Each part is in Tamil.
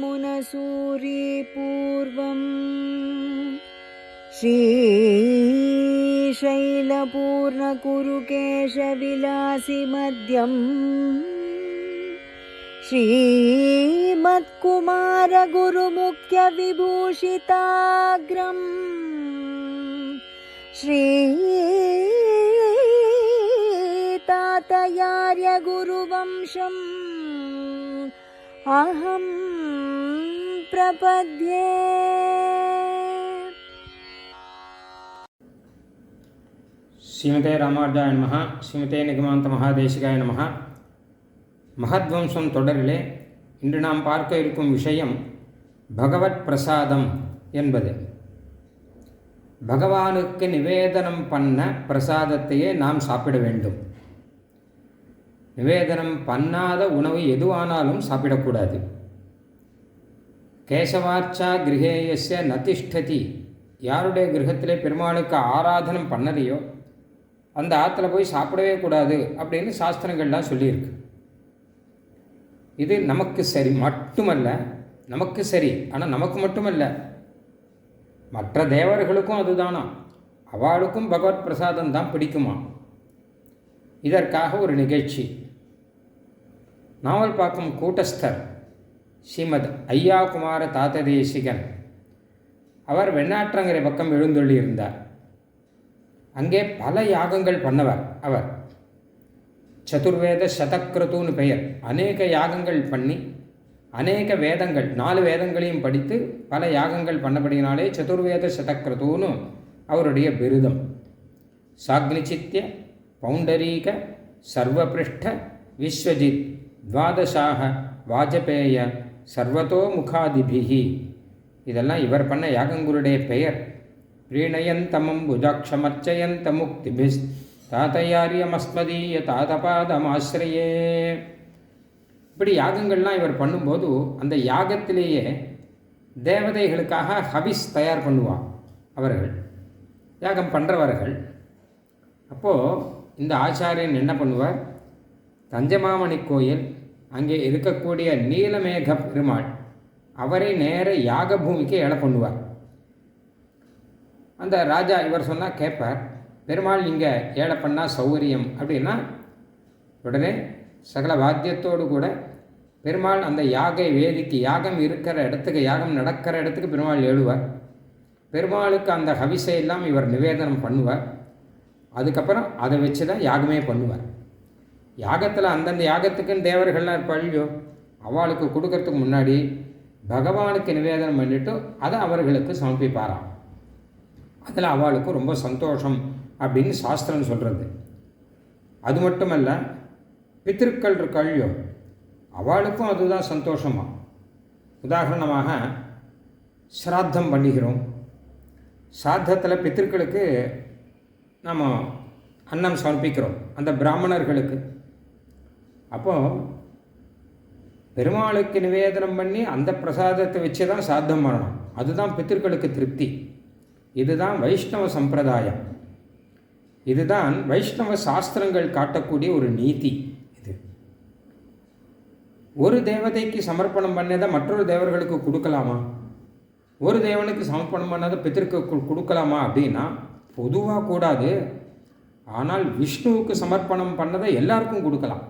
मुनसूरिपूर्वम् श्रीशैलपूर्णकुरुकेशविलासिमद्यं श्रीमत्कुमारगुरुमुख्यविभूषिताग्रं श्रीतातयार्य गुरुवंशम् अहं प्रपद्ये ஸ்ரீமதே ராமார்ஜாய நமஹ ஸ்ரீமதே நிகமாந்த மகாதேசிகாய நமஹ மகத்வம்சம் தொடரிலே இன்று நாம் பார்க்க இருக்கும் விஷயம் பகவத் பிரசாதம் என்பது பகவானுக்கு நிவேதனம் பண்ண பிரசாதத்தையே நாம் சாப்பிட வேண்டும் நிவேதனம் பண்ணாத உணவு எதுவானாலும் சாப்பிடக்கூடாது. கேசவார்ச்சா கிரகேயச நதிஷ்டதி. யாருடைய கிரகத்திலே பெருமாளுக்கு ஆராதனம் பண்ணலையோ அந்த ஆற்றுல போய் சாப்பிடவே கூடாது அப்படின்னு சாஸ்திரங்கள்லாம் சொல்லியிருக்கு. இது நமக்கு சரி மட்டுமல்ல நமக்கு சரி ஆனால் நமக்கு மட்டுமல்ல. மற்ற தேவர்களுக்கும் அதுதானா? அவளுக்கும் பகவத் பிரசாதம் தான் பிடிக்குமா? இதற்காக ஒரு நிகழ்ச்சி. நாவல் பார்க்கும் கூட்டஸ்தர் ஸ்ரீமத் ஐயா குமார தாத்ததேசிகன். அவர் வெண்ணாற்றங்கரை பக்கம் எழுந்தொள்ளியிருந்தார். அங்கே பல யாகங்கள் பண்ணவர் அவர். சதுர்வேத சதக்ரதுன்னு பெயர். அநேக யாகங்கள் பண்ணி அநேக வேதங்கள் நாலு வேதங்களையும் படித்து பல யாகங்கள் பண்ணபடினாலே சதுர்வேத சதக்ரதுன்னு அவருடைய பிருதம் சாக்னிச்சித்ய பௌண்டரீக சர்வபிருஷ்ட விஸ்வஜித் துவாதசாக வாஜபேய சர்வதோ முகாதிபிகி இதெல்லாம் இவர் பண்ண யாகங்குருடைய பெயர். பிரீணயந்தமம் புஜாட்சமர்ச்சயந்த முக்திபிஸ். தாத்தையாரியமஸ்மதீய தாதபாதமாசிரியே இப்படி யாகங்கள்லாம் இவர் பண்ணும்போது அந்த யாகத்திலேயே தேவதைகளுக்காக ஹவிஸ் தயார் பண்ணுவான் அவர்கள். யாகம் பண்ணுறவர்கள் அப்போது இந்த ஆச்சாரியன் என்ன பண்ணுவார்? தஞ்சமாமணி கோயில் அங்கே இருக்கக்கூடிய நீலமேக பெருமாள். அவரை நேர யாக பூமிக்கு ஏழை பண்ணுவார் அந்த ராஜா இவர் சொன்னால் கேட்பார் பெருமாள் இங்கே ஏழை பண்ணால் சௌகரியம். அப்படின்னா உடனே சகல வாத்தியத்தோடு கூட பெருமாள் அந்த யாகை வேதிக்கு யாகம் இருக்கிற இடத்துக்கு யாகம் நடக்கிற இடத்துக்கு பெருமாள் எழுவார் பெருமாளுக்கு அந்த ஹவிசை எல்லாம் இவர் நிவேதனம் பண்ணுவார். அதுக்கப்புறம் அதை வச்சு தான் யாகமே பண்ணுவார். யாகத்தில் அந்தந்த யாகத்துக்குன்னு தேவர்கள்லாம் இருப்பாள்யோ அவளுக்கு கொடுக்கறதுக்கு முன்னாடி பகவானுக்கு நிவேதனம் பண்ணிவிட்டு அதை அவர்களுக்கு சமர்ப்பிப்பாராம். அதில் அவளுக்கு ரொம்ப சந்தோஷம் அப்படின்னு சாஸ்திரம் சொல்கிறது அது மட்டுமல்ல பித்திருக்கள் கழியோ அவளுக்கும் அதுதான் சந்தோஷமா? உதாரணமாக சிராத்தம் பண்ணுகிறோம். சாத்தத்தில் பித்திருக்களுக்கு நம்ம அன்னம் சமர்ப்பிக்கிறோம். அந்த பிராமணர்களுக்கு. அப்போது பெருமாளுக்கு நிவேதனம் பண்ணி அந்த பிரசாதத்தை வச்சு தான் சாத்தம் பண்ணணும். அதுதான் பித்திருக்களுக்கு திருப்தி. இதுதான் வைஷ்ணவ சம்பிரதாயம். இதுதான் வைஷ்ணவ சாஸ்திரங்கள் காட்டக்கூடிய ஒரு நீதி இது. ஒரு தேவதைக்கு சமர்ப்பணம் பண்ணதை மற்றொரு தேவர்களுக்கு கொடுக்கலாமா? ஒரு தேவனுக்கு சமர்ப்பணம் பண்ணதை பித்திருக்கு கொடுக்கலாமா அப்படின்னா பொதுவாக கூடாது. ஆனால் விஷ்ணுவுக்கு சமர்ப்பணம் பண்ணதை எல்லாருக்கும் கொடுக்கலாம்.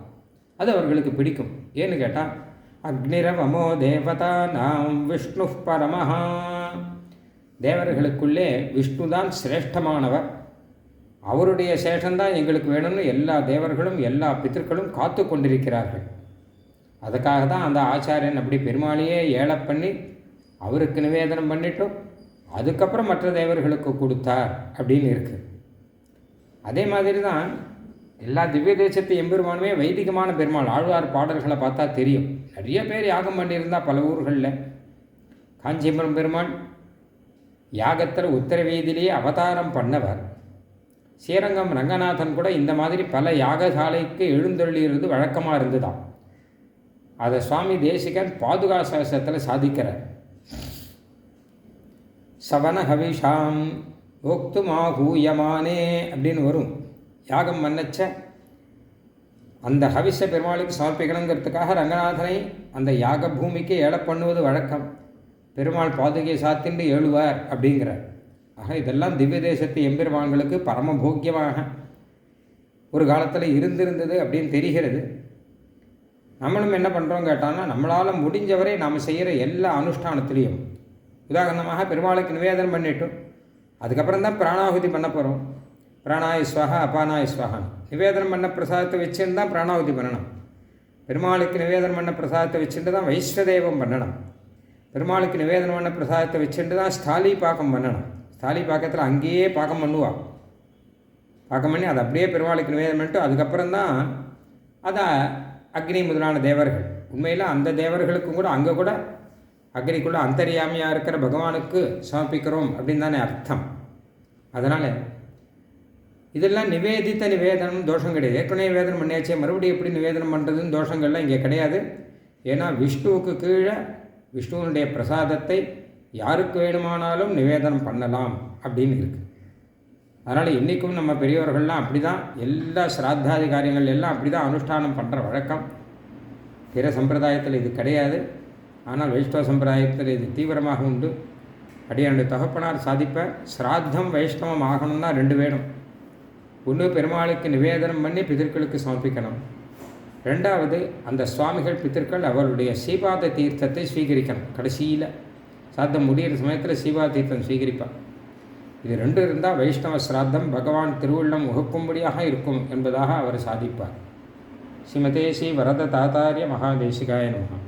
அது அவர்களுக்கு பிடிக்கும். ஏன்னு கேட்டால் அக்னிரவமோ தேவதா நாம் விஷ்ணு பரமஹா. தேவர்களுக்குள்ளே விஷ்ணு தான் சிரேஷ்டமானவர். அவருடைய சேஷந்தான் எங்களுக்கு வேணும்னு எல்லா தேவர்களும் எல்லா பித்திருக்களும் காத்து கொண்டிருக்கிறார்கள். அதுக்காக தான் அந்த ஆச்சாரியன் அப்படி பெருமாளையே ஏழை பண்ணி அவருக்கு நிவேதனம் பண்ணிட்டோம் அதுக்கப்புறம் மற்ற தேவர்களுக்கு கொடுத்தார் அப்படின்னு இருக்குது அதே மாதிரி தான் எல்லா திவ்ய தேசத்து எம்பெருமானுமே வைதிகமான பெருமாள் ஆழ்வார் பாடல்களை பார்த்தா தெரியும். நிறைய பேர் யாகம் பண்ணியிருந்தா பல ஊர்களில். காஞ்சிபுரம் பெருமாள் யாகத்தில் உத்தரவீதியிலேயே அவதாரம் பண்ணவர். ஸ்ரீரங்கம் ரங்கநாதன் கூட இந்த மாதிரி பல யாகசாலைக்கு எழுந்தொள்ளியிருந்து வழக்கமாக இருந்துதான். அதை சுவாமி தேசிகன் பாதுகா சாஸ்திரத்தில் சாதிக்கிறார். சவன ஹவிஷாம் ஓக்துமாகூயமானே அப்படின்னு வரும். யாகம் மன்னச்ச அந்த ஹவிஷ பெருமாளுக்கு சமர்ப்பிக்கணுங்கிறதுக்காக ரங்கநாதனை அந்த யாக பூமிக்கு ஏழை பண்ணுவது வழக்கம். பெருமாள் பாதுகையை சாத்திண்டு ஏழுவார் அப்படிங்கிறார். ஆக இதெல்லாம் திவ்ய தேசத்து எம்பெருமான்களுக்கு பரமபோக்கியமாக ஒரு காலத்தில் இருந்திருந்தது அப்படின்னு தெரிகிறது. நம்மளும் என்ன பண்ணுறோம் கேட்டான்னா நம்மளால் முடிஞ்சவரை நாம் செய்கிற எல்லா அனுஷ்டானத்துலேயும். உதாரணமாக பெருமாளுக்கு நிவேதனம் பண்ணிட்டோம். அதுக்கப்புறம் தான் பிராணாகுதி பண்ண போகிறோம் பிராணாயுஸ்வகா அபானாயுஸ்வகான்னு நிவேதனம் பண்ண பிரசாதத்தை வச்சுன்னு தான் பிராணாகுதி பண்ணணும். பெருமாளுக்கு நிவேதனம் பண்ண பிரசாதத்தை வச்சுட்டு தான் வைஸ்வதேவம் பண்ணணும். பெருமாளுக்கு நிவேதனம் பண்ண பிரசாதத்தை வச்சுட்டு தான் ஸ்தாலி பாக்கம் பண்ணணும். ஸ்தாலி பாக்கத்தில் அங்கேயே பாக்கம் பண்ணுவாள் பாக்கம் பண்ணி அதை அப்படியே பெருமாளுக்கு நிவேதனம் பண்ணிட்டு அதுக்கப்புறம் தான் அதை அக்னி முதலான தேவர்கள். உண்மையில் அந்த தேவர்களுக்கும் கூட அங்கே கூட அக்னிக்குள்ளே அந்தரியாமையாக இருக்கிற பகவானுக்கு சமர்ப்பிக்கிறோம் அப்படின்னு தானே அர்த்தம். அதனால் இதெல்லாம் நிவேதித்த நிவேதனம் தோஷம் கிடையாது. ஏற்கனவே நிவேதனம் பண்ணியாச்சே. மறுபடியும் எப்படி நிவேதனம் பண்ணுறதுன்னு தோஷங்கள்லாம் இங்கே கிடையாது. ஏன்னா விஷ்ணுவுக்கு கீழே விஷ்ணுவனுடைய பிரசாதத்தை யாருக்கு வேணுமானாலும் நிவேதனம் பண்ணலாம் அப்படின்னு இருக்குது அதனால் இன்றைக்கும் நம்ம பெரியவர்கள்லாம் அப்படி தான் எல்லா ஸ்ராத்தாதி காரியங்கள் எல்லாம் அப்படி தான் அனுஷ்டானம் பண்ணுற வழக்கம். பிற சம்பிரதாயத்தில் இது கிடையாது. ஆனால் வைஷ்ணவ சம்பிரதாயத்தில் இது தீவிரமாக உண்டு. அடியாண்டு தகப்பனார் சாதிப்ப ஸ்ராத்தம் வைஷ்ணவம் ஆகணும்னா ரெண்டு வேணும். ஒன்று பெருமாளுக்கு நிவேதனம் பண்ணி பிதர்களுக்கு சமர்ப்பிக்கணும். ரெண்டாவது அந்த சுவாமிகள் பித்தர்கள் அவருடைய சீபாத தீர்த்தத்தை ஸ்வீகரிக்கணும். கடைசியில் சாத்தம் முடிகிற சமயத்தில் சீபாத தீர்த்தம் ஸ்வீகரிப்பார். இது ரெண்டு இருந்தால் வைஷ்ணவ சிராத்தம் பகவான் திருவுள்ளம் உகக்கும்படியாக இருக்கும் என்பதாக அவர் சாதிப்பார். ஸ்ரீமதே ஸ்ரீ வரத தாத்தாரிய மகாதேசிகாய நமகா